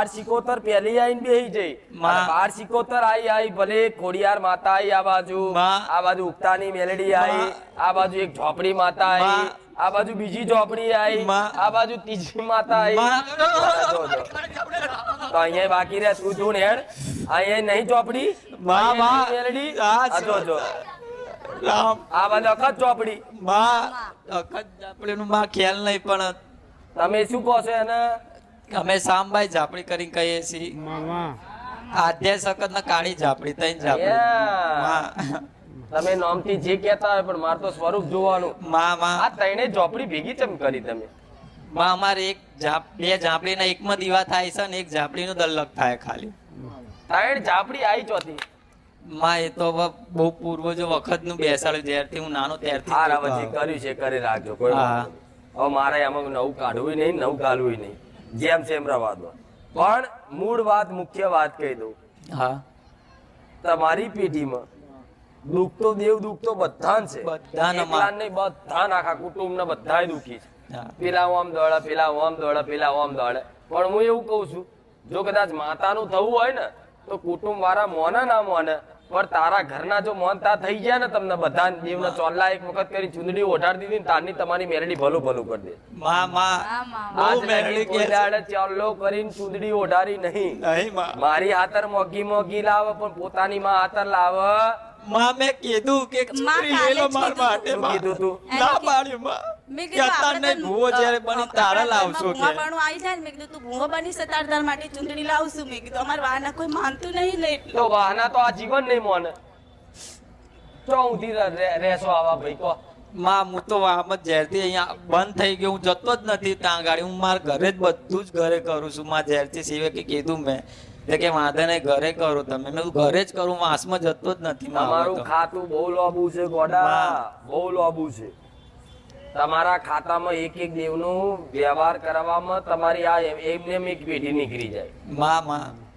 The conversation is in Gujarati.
બાર સિકોતર પહેલી આઈને બેહી જઈ. બાર સિકોતર આઈ આઈ ભલે ખોડિયાર માતા આઈ આ બાજુ. આ બાજુ ઉગતાની મેલડી આઈ. આ બાજુ એક ઝોપડી માતા આઈ. આ બાજુ બીજી ઝોપડી આઈ. આ બાજુ ત્રીજી માતા આઈ. તો અહીંયા બાકી રહે તું તું હેડ. અહીંયા નહીં ઝોપડી. મેલડી. આ જો જો. આ બાજુ અખત ઝોપડી. માં. અખત ઝાપડીનું માં ખ્યાલ નહીં પણ તમે શું કહો છો એને? અમે સામભાઈ ઝાપડી કરીને કહીએ છીએ. આધ્યાય સખત ના કાળી ઝાપડી તઈ ઝાપડી. તમે નામથી જે કહેતા હોય પણ મારે તો સ્વરૂપ જોવાનું. માં માં આ ત્રણે ઝોપડી ભેગી ચમ કરી તમે? માં અમારે એક બે ઝાપડીના એકમાં દીવા થાય છે ને એક ઝાપડીનું દલ્લક થાય ખાલી. ત્રણ ઝાપડી આવી ચોથી. માં એ તો બહુ પૂર્વજો વખતનું બેસાડ્યું જ્યારથી હું નાનો ત્યારથી આવ્યો. કર્યું છે કરી રાખજો કોઈ હા. હવે મારે એમાં નવું કાઢવું નહીં નવું કાઢવું નહીં. જેમ છે દો પણ મૂળ વાત મુખ્ય વાત કહી દઉં. હા. તમારી પેઢીમાં દુઃખ તો દેવ દુઃખ તો બધા છે. બધા નહીં બધા આખા કુટુંબ ને બધા દુઃખી છે. પેલા ઓમ દોડે પેલા ઓમ દોડે પેલા ઓમ દોડે. પણ હું એવું કહું છું જો કદાચ માતાનું થવું હોય ને તો કુટુંબ વાળા મોને ના મોને. પણ તારા ઘરના જો મોનતા થઈ ગયા ને તમને બધા દેવના ચોલ્લા એક વખત કરી ચુંદડી ઓઢાડી દીધી તારની તમારી મેરડી ભલું ભલું કરી દે. માં માં. બહુ મેરડી કે દાડે ચોલ્લો કરીને ચુંદડી ઓઢારી નહીં. નહીં મારી આતર મોગી મોગી લાવે પણ પોતાની માં આતર લાવે. માં મેં કીધું કે છોકરી કાલે માર માટે કીધું તું. ના પાડ્યું માં. મેં કીધું આપણે ભૂવો જ્યારે બની આપણા લાવશો કે. ભૂવાપણું આવી જાય ને મેં કીધું તું ભૂવો બની છે તાર તાર માટે ચૂંટણી લાવશું. મેં કીધું અમારા વાના કોઈ માનતું નહીં ને તો વાહના તો આ જીવન નહીં મોને. ચો ઊંધી રે- રે- રહેશો આવા ભાઈ કહો. માં હું તો આમ જ ઝેરથી અહીંયા બંધ થઈ ગયો. હું જતો જ નથી ત્યાં ગાડી. હું મારા ઘરે જ બધું જ ઘરે કરું છું. માં ઝેરથી સિવાય કે કીધું મેં. તે કે વાંધો નહીં ઘરે કરો. તમે મેં ઘરે જ કરું માસમાં જતો જ નથી મારું તમારું ખાતું બહુ લોબુ છે ગોડા. બહુ લોબુ છે. તમારા ખાતામાં એક એક દેવનું વ્યવહાર કરવામાં તમારી આ એમ- એમને એક પેઢી નીકળી જાય. મા માં